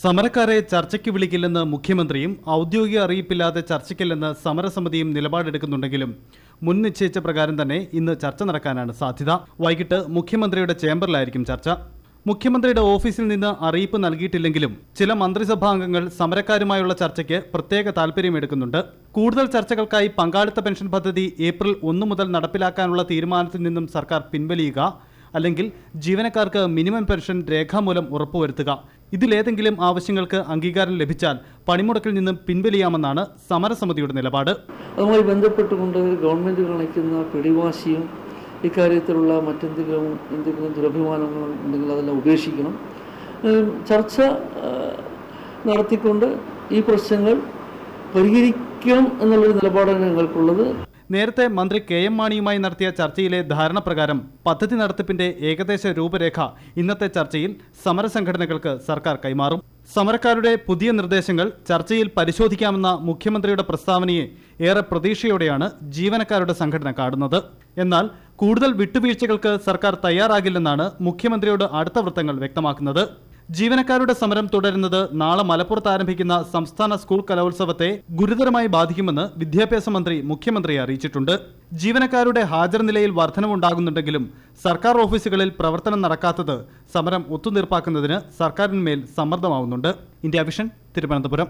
സമരക്കാരെ ചർച്ചയ്ക്ക് വിളിക്കില്ലെന്ന് മുഖ്യമന്ത്രിയും ഔദ്യോഗിക അറിയിപ്പില്ലാതെ ചർച്ചയ്ക്കില്ലെന്ന് സമരസമിതിയും നിലപാടെടുക്കുന്നുണ്ടെങ്കിലും മുൻ നിശ്ചയിച്ച പ്രകാരം തന്നെ ഇന്ന് ചർച്ച നടക്കാനാണ് സാധ്യത. വൈകിട്ട് മുഖ്യമന്ത്രിയുടെ ചേംബറിലായിരിക്കും ചർച്ച. മുഖ്യമന്ത്രിയുടെ ഓഫീസിൽ നിന്ന് അറിയിപ്പ് നൽകിയിട്ടില്ലെങ്കിലും ചില മന്ത്രിസഭാ അംഗങ്ങൾ സമരക്കാരുമായുള്ള ചർച്ചയ്ക്ക് പ്രത്യേക താൽപര്യമെടുക്കുന്നുണ്ട് കൂടുതൽ ചർച്ചകൾക്കായി പങ്കാളിത്ത പെൻഷൻ പദ്ധതി ഏപ്രിൽ ഒന്ന് മുതൽ നടപ്പിലാക്കാനുള്ള തീരുമാനത്തിൽ നിന്നും സർക്കാർ പിൻവലിയുക അല്ലെങ്കിൽ ജീവനക്കാർക്ക് മിനിമം പെൻഷൻ രേഖാമൂലം ഉറപ്പുവരുത്തുക. ഇതിലേതെങ്കിലും ആവശ്യങ്ങൾക്ക് അംഗീകാരം ലഭിച്ചാൽ പണിമുടക്കിൽ നിന്നും പിൻവലിയാമെന്നാണ് സമരസമിതിയുടെ നിലപാട്. അതുമായി ബന്ധപ്പെട്ടുകൊണ്ട് ഗവൺമെന്റ് കാണിക്കുന്ന പിടിവാശിയും ഇക്കാര്യത്തിലുള്ള മറ്റെന്തെങ്കിലും എന്തെങ്കിലും ദുരഭിമാനങ്ങളും ഉണ്ടെങ്കിൽ അതെല്ലാം ഉപേക്ഷിക്കണം. ചർച്ച നടത്തിക്കൊണ്ട് ഈ പ്രശ്നങ്ങൾ പരിഹരിക്കണം എന്നുള്ളൊരു നിലപാടാണ് ഞങ്ങൾക്കുള്ളത്. നേരത്തെ മന്ത്രി കെ എം മാണിയുമായി നടത്തിയ ചർച്ചയിലെ ധാരണ പ്രകാരം പദ്ധതി നടത്തിപ്പിന്റെ ഏകദേശ രൂപരേഖ ഇന്നത്തെ ചർച്ചയിൽ സമരസംഘടനകൾക്ക് സർക്കാർ കൈമാറും. സമരക്കാരുടെ പുതിയ നിർദ്ദേശങ്ങൾ ചർച്ചയിൽ പരിശോധിക്കാമെന്ന മുഖ്യമന്ത്രിയുടെ പ്രസ്താവനയെ ഏറെ പ്രതീക്ഷയോടെയാണ് ജീവനക്കാരുടെ സംഘടന കാണുന്നത് എന്നാൽ കൂടുതൽ വിട്ടുവീഴ്ചകൾക്ക് സർക്കാർ തയ്യാറാകില്ലെന്നാണ് മുഖ്യമന്ത്രിയോട് അടുത്ത വൃത്തങ്ങൾ വ്യക്തമാക്കുന്നത്. ജീവനക്കാരുടെ സമരം തുടരുന്നത് നാളെ മലപ്പുറത്ത് ആരംഭിക്കുന്ന സംസ്ഥാന സ്കൂൾ കലോത്സവത്തെ ഗുരുതരമായി ബാധിക്കുമെന്ന് വിദ്യാഭ്യാസ മന്ത്രി മുഖ്യമന്ത്രിയെ അറിയിച്ചിട്ടുണ്ട്. ജീവനക്കാരുടെ ഹാജർ നിലയിൽ വർധനവുണ്ടാകുന്നുണ്ടെങ്കിലും സർക്കാർ ഓഫീസുകളിൽ പ്രവർത്തനം നടക്കാത്തത് സമരം ഒത്തുതീർപ്പാക്കുന്നതിന് സർക്കാരിന്മേൽ സമ്മർദ്ദമാവുന്നുണ്ട്. India Vision Thiruvananthapuram.